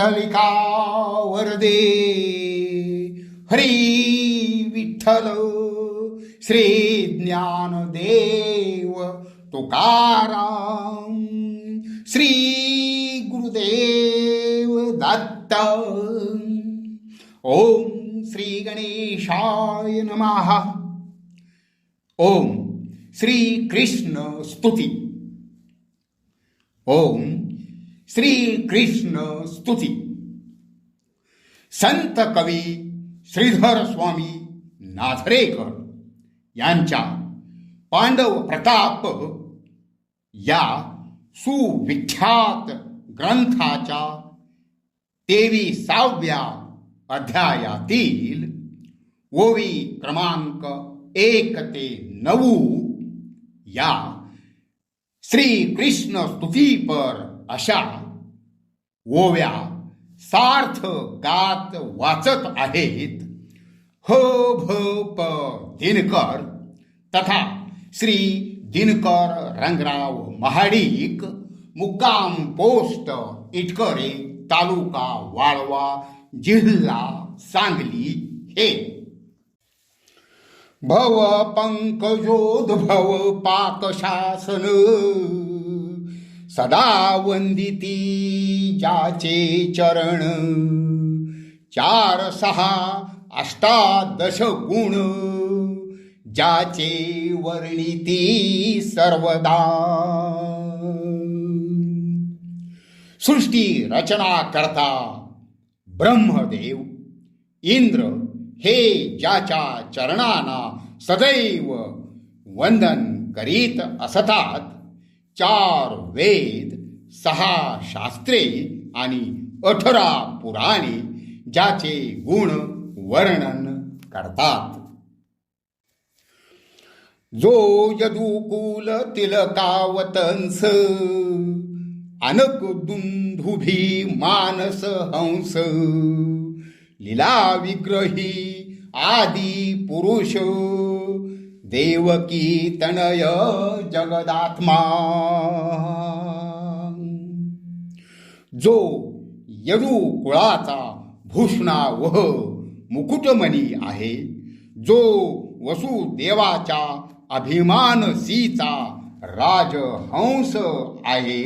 ललिका वरदे हरी विठ्ठल श्री ज्ञानदेव तुकाराम श्री गुरुदेव दत्त. ओम श्री गणेशाय नमः. ओम श्री कृष्ण स्तुती. ओम श्री कृष्ण स्तुती। संत कवी श्रीधर स्वामी नाझरेकर यांच्या पांडव प्रताप या सुविख्यात ग्रंथाच्या तेविसाव्या अध्यायातील ओवी क्रमांक एक ते नऊ या श्री कृष्ण स्तुतीपर अशा ओव्या सार्थ गात वाचत आहेत. ह भ प दिनकर तथा श्री दिनकर रंगराव महाडिक मुक्काम पोस्ट इटकरे तालुका वाळवा जिल्हा सांगली हे. भव पंकजोद्भव पाकशासन सदा वंदिती ज्याचे चरण. चार सहा अष्टादश गुण ज्याचे वर्णिती सर्वदा. सृष्टी रचना करता ब्रह्मदेव. इंद्र हे ज्याच्या चरणांना सदैव वंदन करीत असतात. चार वेद सहा शास्त्रे आणि अठरा पुराणे ज्याचे गुण वर्णन करतात. जो यदुकुल तिलकावतंस अनक दुंधुभी मानस हंस लीला विग्रही आदि पुरुष देवकी तनय जगदात्मा। जो यदू कुळाचा भूषणावह मुकुटमणी आहे जो वसुदेवाच्या अभिमानसीचा राजहंस आहे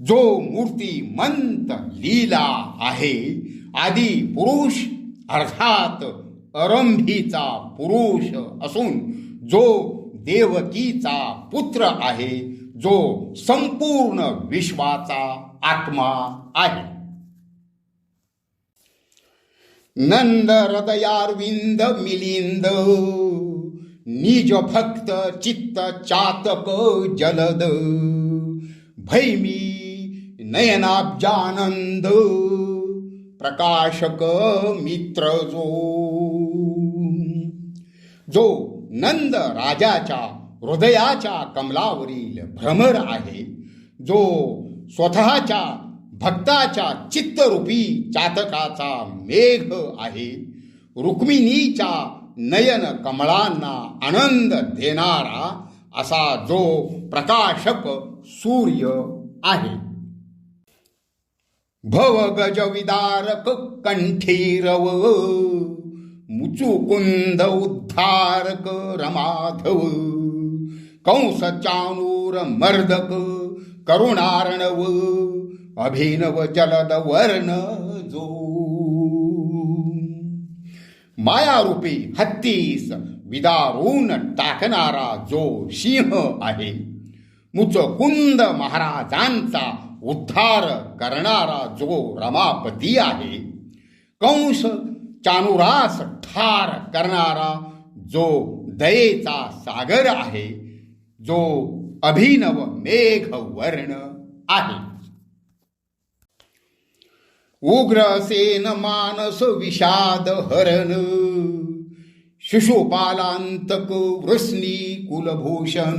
जो मूर्तिमंत लीला आहे आदि पुरुष अर्थात अरंभीचा पुरुष असून जो देवकीचा पुत्र आहे जो संपूर्ण विश्वाचा आत्मा आहे. नंद हृदयारविंद मिलिंद निज भक्त चित्त चातक जलद भैमी नयनाब्जानंद प्रकाशक मित्र जो जो नंद राजाच्या हृदयाच्या कमलावरील भ्रमर आहे जो स्वतःच्या भक्ताच्या चित्तरूपी चातकाचा मेघ आहे. रुक्मिणीच्या नयन कमळांना आनंद देणारा असा जो प्रकाशक सूर्य आहे. भव गज विदारक कंठीरव मुचुकुंद उद्धारक रमाधव कंस चानूर मर्दक करुणारणव अभिनव जलद वर्ण जो। मायारूपी हत्तीस विदारून टाकणारा जो सिंह आहे मुचकुंद महाराजांचा उद्धार करणारा जो रमापती आहे कंस चानुरास ठार करणारा जो दयेचा सागर आहे जो अभिनव मेघ वर्ण आहे उग्रसेन मानस विषाद हरण शिशुपालांतक वृष्णी कुलभूषण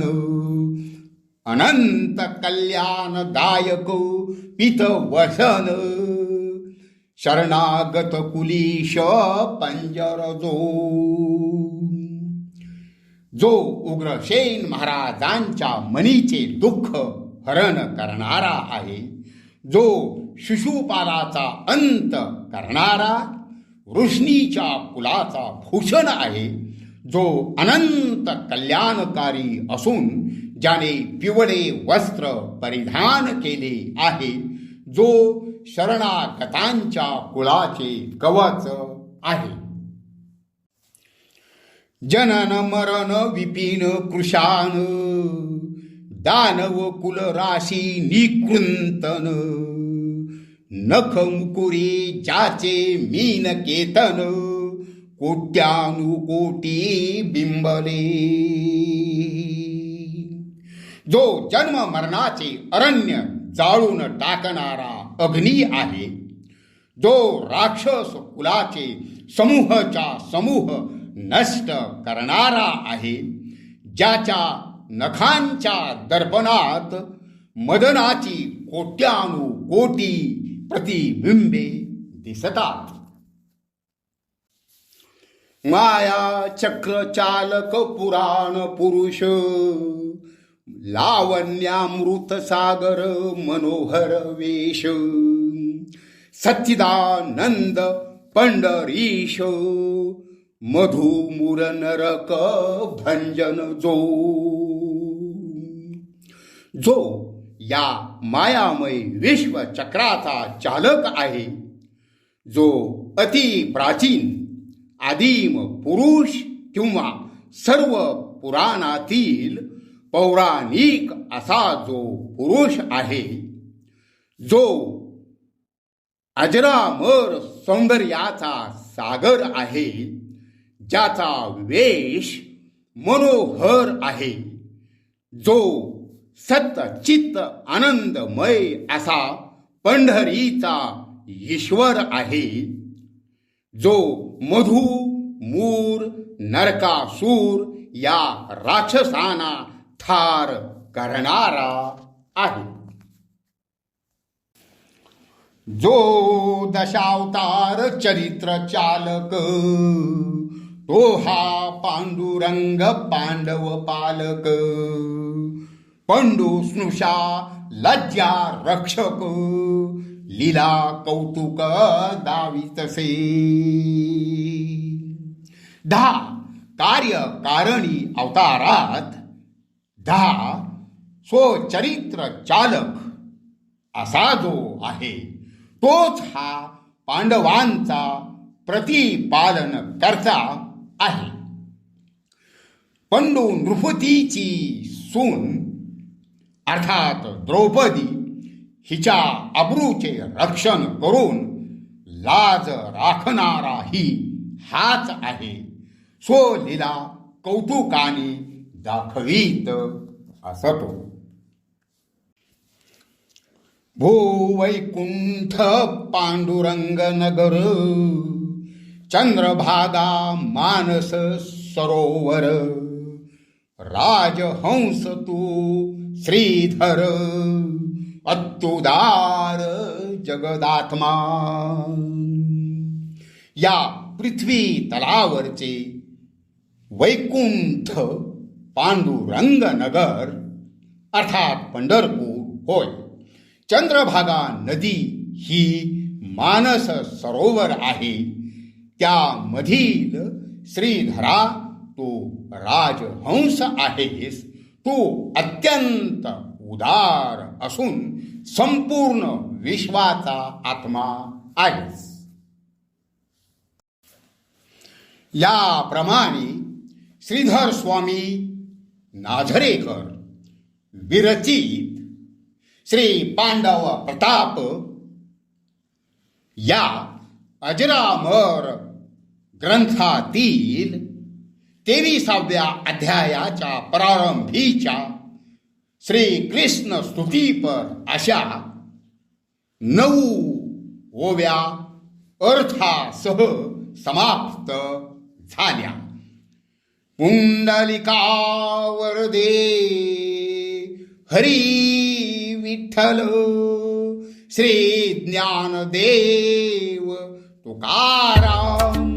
अनंत कल्याणदायक पित वसन शरणागत कुलीश पंजर जो जो उग्रसेन महाराजांच्या मनीचे दुःख हरण करणारा आहे जो शिशुपालाचा अंत करणारा वृष्णीच्या कुलाचा भूषण आहे जो अनंत कल्याणकारी असून ज्याने पिवळे वस्त्र परिधान केले आहे जो शरणागतांच्या कुळाचे कवच आहे. जनन मरण विपिन कृशान दानव कुल राशी निकृंतन नख मुकुरी ज्याचे मीन केतन कोट्यानुकोटी बिंबले. जो जन्म मरणाचे अरण्य जाळून टाकणारा अग्नी आहे. जो राक्षस कुलाचे समूहच्या समूह नष्ट करणारा आहे. ज्याच्या नखांच्या दर्पणात मदनाची कोट्यानुकोटी प्रतिबिंबे दिसतात. माया चक्र चालक पुराण पुरुष लावण्यामृत सागर मनोहर वेश। सच्चिदानंद पंढरीश। मधुमुर नरक भंजन जो। जो या मायामय विश्व चक्राचा चालक आहे जो अति प्राचीन आदिम पुरुष किंवा सर्व पुराणातील पौराणिक असा जो पुरुष आहे जो अजरामर सौंदर्याचा सागर आहे ज्याचा वेश मनोहर आहे जो सतचित्त आनंदमय असा पंढरीचा ईश्वर आहे जो मधु मूर नरकासूर या राक्षसाना ठार करणारा आहे. जो दशावतार चरित्र चालक तो हा पांडुरंग पांडव पालक पंडू स्नुषा लज्जा रक्षक लीला कौतुक दावितसे दहा कार्य कारणी अवतारात दहा स्वचरित्र चालक असा जो आहे तोच हा पांडवांचा प्रतिपालन करता आहे. पंडू नृपतीची सून अर्थात द्रौपदी हिच्या अब्रूचे रक्षण करून लाज राखणाराही हाच आहे. स्वलीला कौतुकाने दाखवीत असतो भूवैकुंठ पांडुरंग नगर चंद्रभागा मानस सरोवर राजहंस तू श्रीधर अत्युदार जगदात्मा. या पृथ्वी तलावरचे वैकुंठ पांडुरंग नगर अर्थात पंढरपूर होय. चंद्रभागा नदी ही मानस सरोवर आहे. त्यामधील श्रीधरा तो राजहंस आहेस. तो अत्यंत उदार असून संपूर्ण विश्वाचा आत्मा आहेस. याप्रमाणे श्रीधर स्वामी नाझरेकर विरचित श्री पांडव प्रताप या अजरामर ग्रंथातील तेविसाव्या अध्यायाच्या प्रारंभीच्या श्री कृष्ण स्तुतीपर अशा नऊ ओव्या अर्थासह समाप्त झाल्या. पुंडलिकावर दे हरी विठ्ठल श्री ज्ञानदेव तुकाराम।